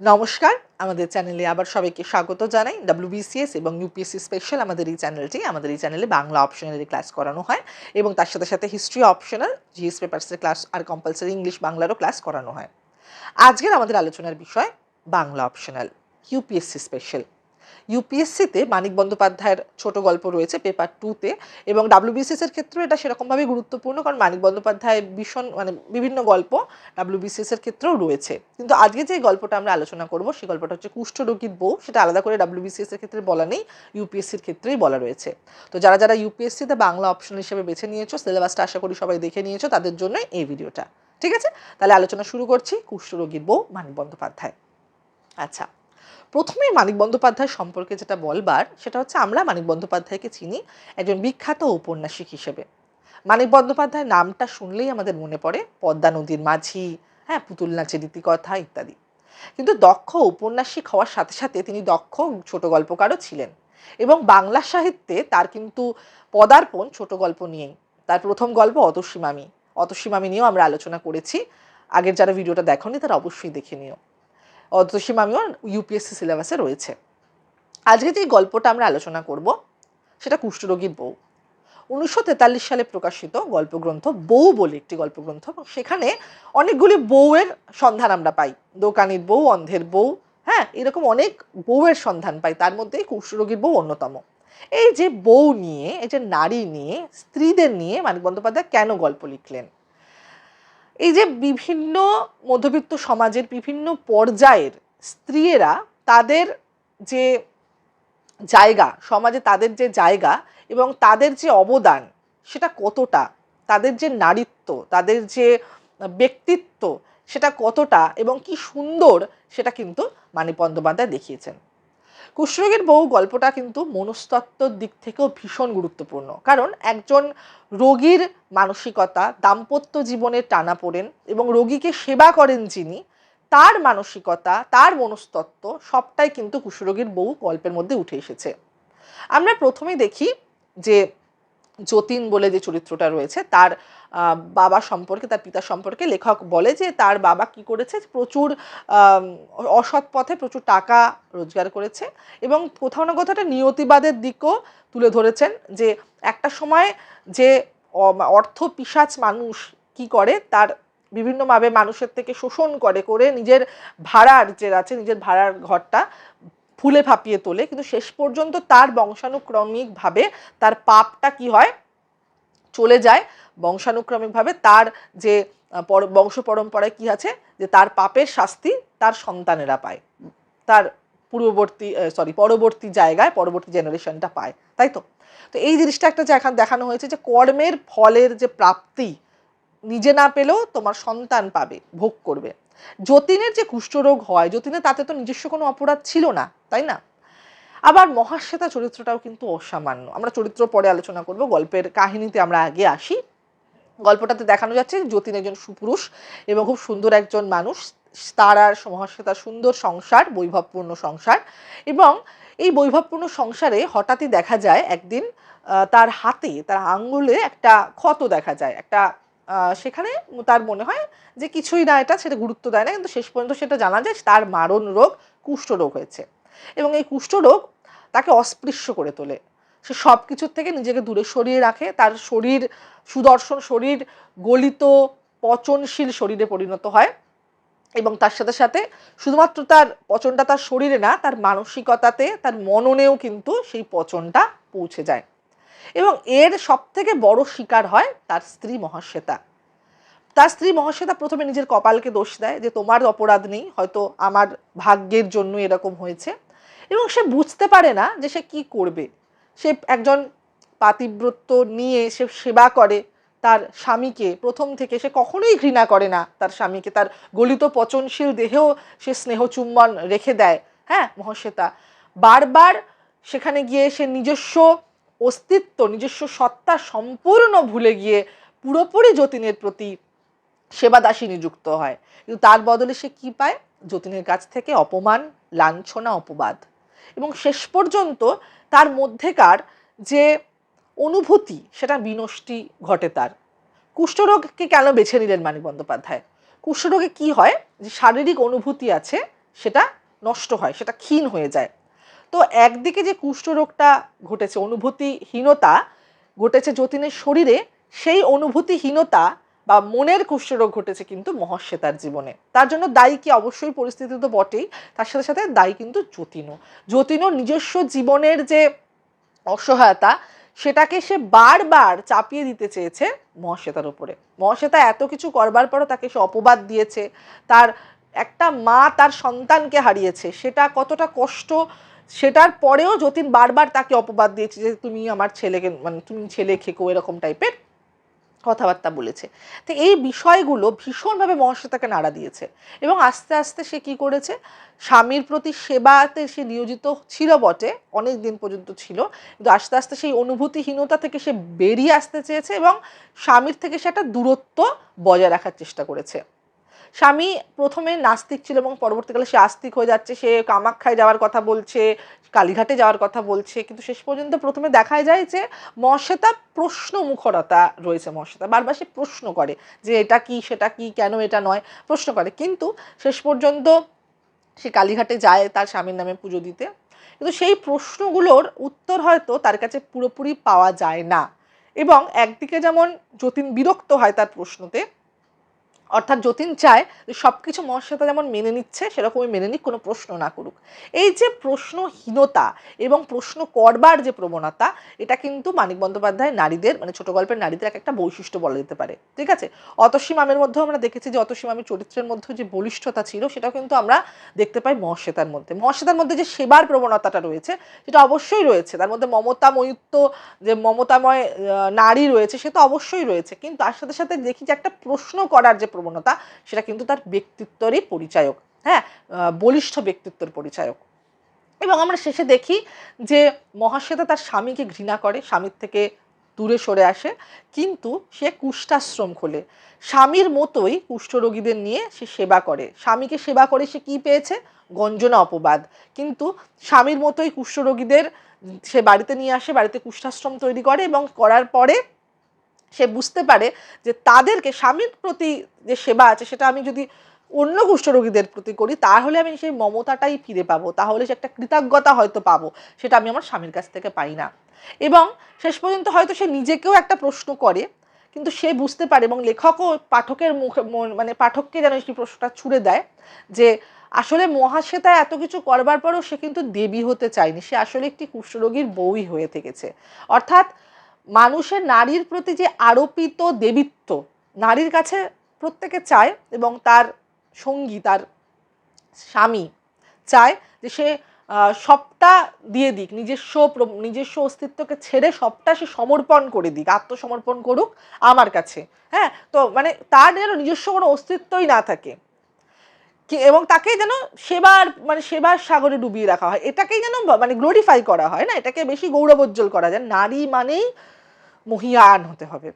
নমস্কার, আমাদের চ্যানেলে আবার সবাইকে স্বাগত জানাই। ডাব্লিউবিসিএস এবং ইউপিএসসি স্পেশাল আমাদের এই চ্যানেলটি, আমাদের এই চ্যানেলে বাংলা অপশনালি ক্লাস করানো হয় এবং তার সাথে সাথে হিস্ট্রি অপশনাল জিএস পেপার্সের ক্লাস আর কম্পালসারি ইংলিশ বাংলারও ক্লাস করানো হয়। আজকের আমাদের আলোচনার বিষয় বাংলা অপশনাল ইউপিএসসি স্পেশাল ইউপিএসসিতে মানিক বন্দ্যোপাধ্যায়ের ছোট গল্প রয়েছে পেপার টুতে এবং ডাব্লিউবিসিএস এর ক্ষেত্রেও এটা সেরকমভাবে গুরুত্বপূর্ণ, কারণ মানিক বন্দ্যোপাধ্যায় ভীষণ মানে বিভিন্ন গল্প ডাব্লিউবিসিএস এর ক্ষেত্রেও রয়েছে। কিন্তু আজকে যে গল্পটা আমরা আলোচনা করব, সেই গল্পটা হচ্ছে কুষ্ঠরোগীর বউ, সেটা আলাদা করে ডাব্লিউবিসিএস এর ক্ষেত্রে বলা নেই ইউপিএসসির ক্ষেত্রেই বলা রয়েছে। তো যারা যারা ইউপিএসসিতে বাংলা অপশন হিসেবে বেছে নিয়েছো সিলেবাসটা আশা করি সবাই দেখে নিয়েছো, তাদের জন্য এই ভিডিওটা ঠিক আছে? তাহলে আলোচনা শুরু করছি, কুষ্ঠরোগীর বউ, মানিক বন্দ্যোপাধ্যায়। আচ্ছা প্রথমেই মানিক বন্দ্যোপাধ্যায় সম্পর্কে যেটা বলবার, সেটা হচ্ছে আমরা মানিক বন্দ্যোপাধ্যায়কে চিনি একজন বিখ্যাত ঔপন্যাসিক হিসেবে। মানিক বন্দ্যোপাধ্যায় নামটা শুনলেই আমাদের মনে পড়ে পদ্মা নদীর মাঝি হ্যাঁ পুতুল নাচের রীতিকথা ইত্যাদি। কিন্তু দক্ষ ঔপন্যাসিক হওয়ার সাথে সাথে তিনি দক্ষ ছোট গল্পকারও ছিলেন এবং বাংলা সাহিত্যে তার কিন্তু পদার্পণ ছোট গল্প নিয়েই। তার প্রথম গল্প অতসী মামি অতসী নিয়েও আমরা আলোচনা করেছি। আগের যারা ভিডিওটা দেখনি তারা অবশ্যই দেখে নিও। অতসী মামিও ইউপিএসসি সিলেবাসে রয়েছে। আজকে যে গল্পটা আমরা আলোচনা করব, সেটা কুষ্ঠরোগীর বউ। উনিশশো তেতাল্লিশ সালে প্রকাশিত গল্পগ্রন্থ বউ বলে একটি গল্পগ্রন্থ সেখানে অনেকগুলি বউয়ের সন্ধান আমরা পাই। দোকানির বউ, অন্ধের বউ হ্যাঁ এরকম অনেক বউয়ের সন্ধান পাই। তার মধ্যে কুষ্ঠরোগীর বউ অন্যতম। এই যে বউ নিয়ে, এই যে নারী নিয়ে, স্ত্রীদের নিয়ে মানিক বন্দ্যোপাধ্যায় কেন গল্প লিখলেন? এই যে বিভিন্ন মধ্যবিত্ত সমাজের বিভিন্ন পর্যায়ের স্ত্রীরা তাদের যে জায়গা, সমাজে তাদের যে জায়গা এবং তাদের যে অবদান, সেটা কতটা? তাদের যে নারীত্ব, তাদের যে ব্যক্তিত্ব, সেটা কতটা এবং কি সুন্দর, সেটা কিন্তু মানিক বন্দ্যোপাধ্যায় দেখিয়েছেন। কুষ্ঠরোগের বউ গল্পটা কিন্তু মনস্তত্ত্বর দিক থেকেও ভীষণ গুরুত্বপূর্ণ। কারণ একজন রোগীর মানসিকতা, দাম্পত্য জীবনের টানাপোড়েন এবং রোগীকে সেবা করেন যিনি, তার মানসিকতা, তার মনস্তত্ত্ব সবটাই কিন্তু কুষ্ঠরোগীর বউ গল্পের মধ্যে উঠে এসেছে। আমরা প্রথমে দেখি যে যতীন বলে যে চরিত্রটা রয়েছে, তার বাবা সম্পর্কে, তার পিতা সম্পর্কে লেখক বলে যে তার বাবা কি করেছে, প্রচুর অসৎ পথে প্রচুর টাকা রোজগার করেছে এবং কোথাও না কোথাও একটা নিয়তিবাদের দিকও তুলে ধরেছেন যে একটা সময় যে অর্থ পিসাচ মানুষ কি করে, তার বিভিন্নভাবে মানুষের থেকে শোষণ করে করে নিজের ভাড়ার যে আছে, নিজের ভাড়ার ঘরটা ফুলে ফাঁপিয়ে তোলে, কিন্তু শেষ পর্যন্ত তার বংশানুক্রমিকভাবে তার পাপটা কি হয়? চলে যায়। বংশানুক্রমিকভাবে তার যে বংশ পরম্পরায় কি আছে? যে তার পাপের শাস্তি তার সন্তানেরা পায়। তার পূর্ববর্তী সরি পরবর্তী জায়গায় পরবর্তী জেনারেশনটা পায়। তাই তো? তো এই জিনিসটা একটা এখন দেখানো হয়েছে যে কর্মের ফলের যে প্রাপ্তি, নিজে না পেলেও তোমার সন্তান পাবে, ভোগ করবে। যতীনের যে কুষ্ঠরোগ হয়, যতীনের তাতে তো নিজস্ব কোনো অপরাধ ছিল না, তাই না? আবার মহাশ্বেতা চরিত্রটাও কিন্তু অসামান্য। আমরা চরিত্র পরে আলোচনা করব, গল্পের কাহিনীতে আমরা আগে আসি। গল্পটাতে দেখানো যাচ্ছে যতীন একজন সুপুরুষ এবং খুব সুন্দর একজন মানুষ। তার আর মহাশ্বেতার সুন্দর সংসার, বৈভবপূর্ণ সংসার এবং এই বৈভবপূর্ণ সংসারে হঠাৎই দেখা যায় একদিন তার হাতে, তার আঙ্গুলে একটা ক্ষত দেখা যায়, একটা সেখানে তার মনে হয় যে কিছুই না, এটা সেটা গুরুত্ব দেয় না, কিন্তু শেষ পর্যন্ত সেটা জানা যায় তার মারণ রোগ কুষ্ঠরোগ হয়েছে। এবং এই কুষ্ঠরোগ তাকে অস্পৃশ্য করে তোলে। সে সব কিছুর থেকে নিজেকে দূরে সরিয়ে রাখে, তার শরীর সুদর্শন, শরীর গলিত, পচনশীল শরীরে পরিণত হয়। এবং তার সাথে সাথে শুধুমাত্র তার পচনটা তার শরীরে না, তার মানসিকতাতে, তার মননেও কিন্তু সেই পচনটা পৌঁছে যায়। এবং এর সব থেকে বড় শিকার হয় তার স্ত্রী মহাশ্বেতা। তার স্ত্রী মহাশ্বেতা প্রথমে নিজের কপালকে দোষ দেয় যে, তোমার অপরাধ নেই, হয়তো আমার ভাগ্যের জন্য এরকম হয়েছে। এবং সে বুঝতে পারে না যে সে কি করবে। সে একজন পাতিব্রত্য নিয়ে সে সেবা করে তার স্বামীকে। প্রথম থেকে সে কখনোই ঘৃণা করে না তার স্বামীকে। তার গলিত পচনশীল দেহেও সে স্নেহ চুম্বন রেখে দেয়। হ্যাঁ মহাশ্বেতা। বারবার সেখানে গিয়ে সে নিজস্ব অস্তিত্ব, নিজস্ব সত্তা সম্পূর্ণ ভুলে গিয়ে পুরোপুরি যতীনের প্রতি সেবাদাসী নিযুক্ত হয়। কিন্তু তার বদলে সে কি পায়? যতীনের কাছ থেকে অপমান, লাঞ্ছনা, অপবাদ। এবং শেষ পর্যন্ত তার মধ্যেকার যে অনুভূতি, সেটা বিনষ্টি ঘটে তার। কুষ্ঠরোগকে কেন বেছে নিলেন মানিক বন্দ্যোপাধ্যায়? কুষ্ঠরোগে কি হয়? যে শারীরিক অনুভূতি আছে, সেটা নষ্ট হয়, সেটা ক্ষীণ হয়ে যায়। তো একদিকে যে কুষ্ঠরোগটা ঘটেছে, অনুভূতিহীনতা ঘটেছে যতীনের শরীরে, সেই অনুভূতিহীনতা বা মনের কুষ্ঠরোগ ঘটেছে কিন্তু মহাশ্বেতার জীবনে। তার জন্য দায়ী কি? অবশ্যই পরিস্থিতি তো বটেই। তার সাথে সাথে দায়ী কিন্তু যতীনও। যতীনও নিজস্ব জীবনের যে অসহায়তা, সেটাকে সে বারবার চাপিয়ে দিতে চেয়েছে মহাশ্বেতার উপরে। মহাশ্বেতা এত কিছু করবার পরও তাকে সে অপবাদ দিয়েছে। তার একটা মা তার সন্তানকে হারিয়েছে। সেটা কতটা কষ্ট সেটার পরেও যতীন বারবার তাকে অপবাদ দিয়েছে যে তুমি আমার ছেলেকে মানে তুমি ছেলে খেকো, এরকম টাইপের কথাবার্তা বলেছে। তো এই বিষয়গুলো ভীষণভাবে মহাশ্বেতাকে নাড়া দিয়েছে এবং আস্তে আস্তে সে কি করেছে? স্বামীর প্রতি সেবাতে সে নিয়োজিত ছিল বটে, অনেক দিন পর্যন্ত ছিল, কিন্তু আস্তে আস্তে সেই অনুভূতিহীনতা থেকে সে বেরিয়ে আসতে চেয়েছে এবং স্বামীর থেকে সে একটা দূরত্ব বজায় রাখার চেষ্টা করেছে। স্বামী প্রথমে নাস্তিক ছিল এবং পরবর্তীকালে সে আস্তিক হয়ে যাচ্ছে, সে কামাখ্যায় যাওয়ার কথা বলছে, কালীঘাটে যাওয়ার কথা বলছে, কিন্তু শেষ পর্যন্ত প্রথমে দেখা যায় যে মর্যাদা প্রশ্ন মুখরতা রয়েছে মর্যাদা বারবার সে প্রশ্ন করে যে এটা কি, সেটা কি, কেন এটা নয়, প্রশ্ন করে। কিন্তু শেষ পর্যন্ত সে কালীঘাটে যায় তার স্বামীর নামে পুজো দিতে। কিন্তু সেই প্রশ্নগুলোর উত্তর হয়তো তার কাছে পুরোপুরি পাওয়া যায় না। এবং একদিকে যেমন যতীন বিরক্ত হয় তার প্রশ্নতে অর্থাৎ যতীন চায় যে সব কিছু মহাশ্বেতা যেমন মেনে নিচ্ছে, সেরকমই মেনে নিক, কোনো প্রশ্ন না করুক। এই যে প্রশ্নহীনতা এবং প্রশ্ন করবার যে প্রবণতা, এটা কিন্তু মানিক বন্দ্যোপাধ্যায় নারীদের মানে ছোট গল্পের নারীদের এক একটা বৈশিষ্ট্য বলা যেতে পারে। ঠিক আছে? অতসী মামের মধ্যেও আমরা দেখেছি যে অতসী মামের চরিত্রের মধ্যে যে বলিষ্ঠতা ছিল, সেটাও কিন্তু আমরা দেখতে পাই মহাশ্বেতার মধ্যে। মহাশ্বেতার মধ্যে যে সেবার প্রবণতাটা রয়েছে, সেটা অবশ্যই রয়েছে। তার মধ্যে মমতাময়িত্ব, যে মমতাময় নারী রয়েছে, সে তো অবশ্যই রয়েছে। কিন্তু তার সাথে সাথে দেখি যে একটা প্রশ্ন করার যে প্রবণতা, সেটা কিন্তু তার ব্যক্তিত্বেরই পরিচায়ক হ্যাঁ? বলিষ্ঠ ব্যক্তিত্বের পরিচায়ক। এবং আমরা শেষে দেখি যে মহাশ্বেতা তার স্বামীকে ঘৃণা করে, স্বামীর থেকে দূরে সরে আসে, কিন্তু সে কুষ্ঠাশ্রম খোলে। স্বামীর মতোই কুষ্ঠরোগীদের নিয়ে সে সেবা করে। স্বামীকে সেবা করে সে কি পেয়েছে? গঞ্জনা অপবাদ। কিন্তু স্বামীর মতোই কুষ্ঠরোগীদের সে বাড়িতে নিয়ে আসে, বাড়িতে কুষ্ঠাশ্রম তৈরি করে এবং করার পরে সে বুঝতে পারে যে তাদেরকে স্বামীর প্রতি যে সেবা আছে সেটা আমি যদি অন্য কুষ্ঠরোগীদের প্রতি করি, তাহলে আমি সেই মমতাটাই ফিরে পাবো। তাহলে সে একটা কৃতজ্ঞতা হয়তো পাবো, সেটা আমি আমার স্বামীর কাছ থেকে পাই না। এবং শেষ পর্যন্ত হয়তো সে নিজেকেও একটা প্রশ্ন করে, কিন্তু সে বুঝতে পারে এবং লেখকও পাঠকের মুখে মন- পাঠককে যেন সেই প্রশ্নটা ছুড়ে দেয় যে আসলে মহাশ্বেতা এত কিছু করবার পরও সে কিন্তু দেবী হতে চায়নি, সে আসলে একটি কুষ্ঠরোগীর বউই হয়ে থেকেছে। অর্থাৎ মানুষের নারীর প্রতি যে আরোপিত দেবিত্ব, নারীর কাছে প্রত্যেকে চায় এবং তার সঙ্গী, তার স্বামী চায় যে সে সবটা দিয়ে দিক, নিজস্ব নিজস্ব অস্তিত্বকে ছেড়ে সবটা সে সমর্পণ করে দিক, আত্মসমর্পণ করুক আমার কাছে হ্যাঁ? তো মানে তার যেন নিজস্ব কোনো অস্তিত্বই না থাকে। এবং তাকে যেন সেবার মানে সেবার সাগরে ডুবিয়ে রাখা হয়, এটাকেই যেন মানে গ্লোরিফাই করা হয়, না? এটাকে বেশি গৌরবোজ্জ্বল করা যায়। নারী মানেই মহিয়ান হতে হবে।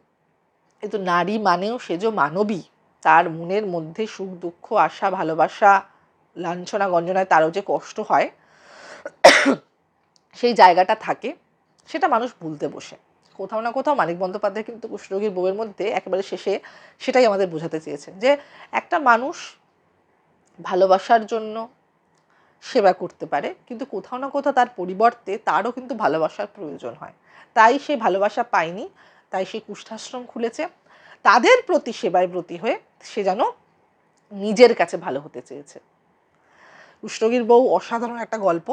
কিন্তু নারী মানেও সে যে মানবী, তার মনের মধ্যে সুখ, দুঃখ, আশা, ভালোবাসা, লাঞ্ছনা, গঞ্জনায় তারও যে কষ্ট হয়, সেই জায়গাটা থাকে, সেটা মানুষ ভুলতে বসে। কোথাও না কোথাও মানিক বন্দ্যোপাধ্যায় কিন্তু কুষ্ঠরোগীর বউয়ের মধ্যে একেবারে শেষে সেটাই আমাদের বোঝাতে চেয়েছেন যে একটা মানুষ ভালোবাসার জন্য সেবা করতে পারে, কিন্তু কোথাও না কোথাও তার পরিবর্তে তারও কিন্তু ভালোবাসার প্রয়োজন হয়। তাই সে ভালোবাসা পায়নি, তাই সে কুষ্ঠাশ্রম খুলেছে। তাদের প্রতি সেবায় ব্রতী হয়ে সে যেন নিজের কাছে ভালো হতে চেয়েছে। কুষ্ঠরোগীর বউ অসাধারণ একটা গল্প।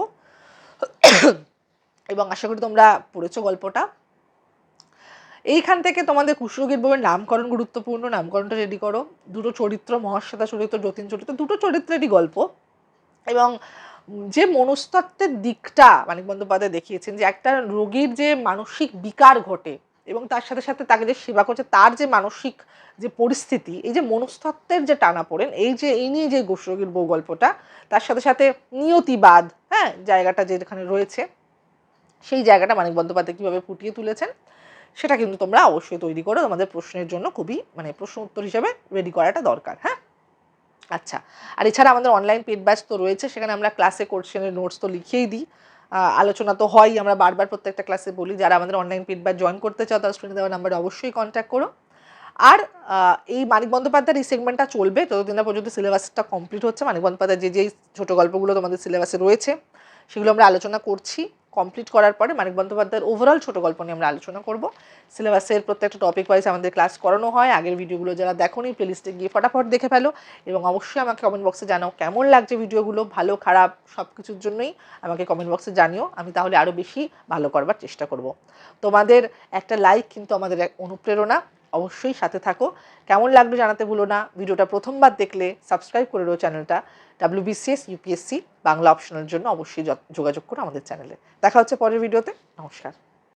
এবং আশা করি তোমরা পড়েছো গল্পটা। এইখান থেকে তোমাদের কুষ্ঠরোগীর বউয়ের নামকরণ গুরুত্বপূর্ণ, নামকরণটা রেডি করো। দুটো চরিত্র মহাশ্বেতা চরিত্র, যতীন চরিত্র, দুটো চরিত্রেরই গল্প। এবং যে মনস্তত্ত্বের দিকটা মানিক বন্দ্যোপাধ্যায় দেখিয়েছেন যে একটা রোগীর যে মানসিক বিকার ঘটে এবং তার সাথে সাথে তাকে যে সেবা করছে, তার যে মানসিক যে পরিস্থিতি, এই যে মনস্তত্ত্বের যে টানা পড়েন, এই যে, এই নিয়ে যে গোসরোগীর বউ গল্পটা, তার সাথে সাথে নিয়তিবাদ হ্যাঁ জায়গাটা যেখানে রয়েছে, সেই জায়গাটা মানিক বন্দ্যোপাধ্যায় কীভাবে ফুটিয়ে তুলেছেন, সেটা কিন্তু তোমরা অবশ্যই তৈরি করো। তোমাদের প্রশ্নের জন্য খুবই মানে প্রশ্ন উত্তর হিসাবে রেডি করাটা দরকার হ্যাঁ? আচ্ছা আর এছাড়া আমাদের অনলাইন পেড ব্যাচ তো রয়েছে, সেখানে আমরা ক্লাসে কোর্সেনের নোটস তো লিখেই দিই। আলোচনা তো হয় আমরা বারবার প্রত্যেকটা ক্লাসে বলি, যারা আমাদের অনলাইন পেড ব্যাচ জয়েন করতে চাও তারা স্ক্রিনে দেওয়া নাম্বারে অবশ্যই কন্ট্যাক্ট করো। আর এই মানিক বন্দ্যোপাধ্যায়ের এই সেগমেন্টটা চলবে ততদিন পর্যন্ত সিলেবাসটা কমপ্লিট হচ্ছে, মানিক বন্দ্যোপাধ্যায় যে, যেই ছোটো গল্পগুলো তোমাদের সিলেবাসে রয়েছে, সেগুলো আমরা আলোচনা করছি। কমপ্লিট করার পরে মানিক বন্দ্যোপাধ্যায়ের ওভারঅল ছোটো গল্প নিয়ে আমরা আলোচনা করব। সিলেবাসের প্রত্যেকটা টপিক ওয়াইজ আমাদের ক্লাস করানো হয়। আগের ভিডিওগুলো যারা দেখোনি প্লেলিস্টে গিয়ে ফটাফট দেখে ফেলো এবং অবশ্যই আমাকে কমেন্ট বক্সে জানাও কেমন লাগছে ভিডিওগুলো ভালো, খারাপ সব কিছুর জন্যই আমাকে কমেন্ট বক্সে জানিও। আমি তাহলে আরও বেশি ভালো করবার চেষ্টা করব। তোমাদের একটা লাইক কিন্তু আমাদের এক অনুপ্রেরণা। অবশ্যই সাথে থাকো। কেমন লাগল জানাতে ভুলো না। ভিডিওটা প্রথমবার দেখলে সাবস্ক্রাইব করে রো চ্যানেলটা। ডাব্লিউবিসিএস ইউপিএসসি বাংলা অপশনের জন্য অবশ্যই যোগাযোগ করো আমাদের চ্যানেলে। দেখা হচ্ছে পরের ভিডিওতে। নমস্কার।